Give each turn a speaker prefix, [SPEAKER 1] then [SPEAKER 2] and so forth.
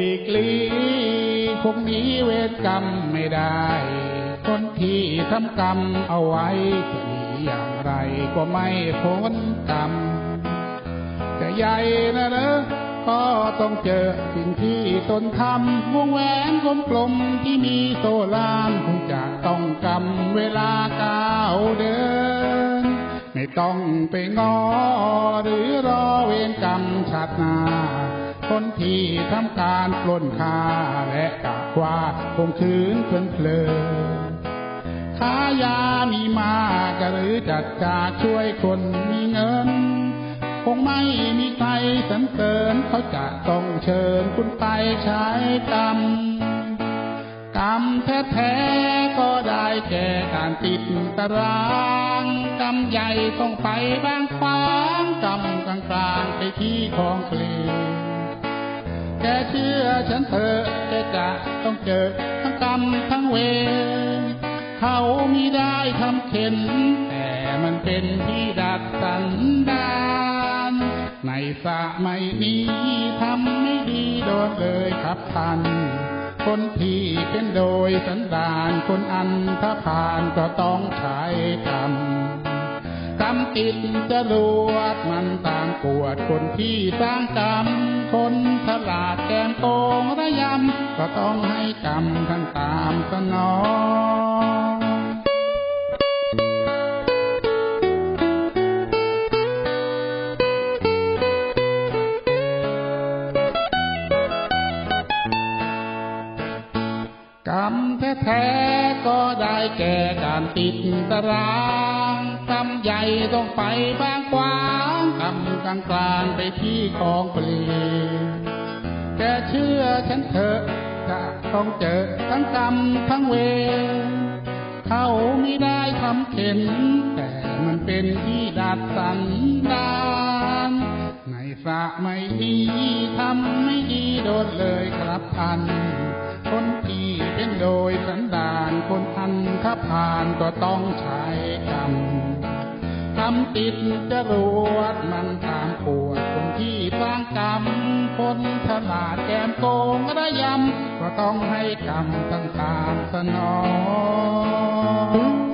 [SPEAKER 1] ลีกลีคงหนีเวรกรรมไม่ได้ คนที่ทำกรรมเอาไว้จะหนีอย่างไรก็ไม่พ้นกรรมแต่ใหญ่นะเนอะก็ต้องเจอสิ่งที่ตนทำวงแหวนกลมๆที่มีโซลานคงจะต้องกำเวลาก้าวเดิน ไม่ต้องไปงอหรือรอเวรกรรมชาติหน้า คนที่ทำการปล้นค่าและกะว่าคงคืนเพลินเพลินค้ายามีมากหรือจัดจากช่วยคนมีเงิน คงไม่มีใครสรรเสริญเขาจะต้องเชิญคุณไปใช้กรรมกรรมแท้ๆก็ได้แก่การติดตารางกรรมใหญ่ต้องไปบางฟางกรรมกลางๆไปที่ของเปลว แกเชื่อฉันเถอะแกจะต้องเจอทั้งกรรมทั้งเวรเขามีได้ทำเข็น แต่มันเป็นที่ดัดสันดานในสะไม่นี้ทำไม่ดีโดนเลยครับทันคนที่เป็นโดยสันดานคนอันถ้าผ่านก็ต้องใช้กรรมกรรมติดจะรวดมันตามปวดคนที่สร้างกรรมคน ลาดแกมโกงระยำ ก็ต้องให้กรรมท่านตามสนองกรรมแท้ๆก็ได้แก่การติดตารางกรรมใหญ่ต้องไปบางกวางกรรมกลางๆไปที่ของเปลี แกเชื่อฉันเถอะจะต้องเจอทั้งกรรมทั้งเวรเขาไม่ได้ทำเข็นแต่มันเป็นที่ดัดสันดานในสระไม่ดีทำไม่ดีโดนเลยครับท่านคนที่เป็นโดยสันดานคนอันถ้าผ่านก็ต้องใช้กรรมทำติดจะรวดมัน คนฉลาดแกมโกงระยำ ก็ต้องให้กรรมต่างๆสนอง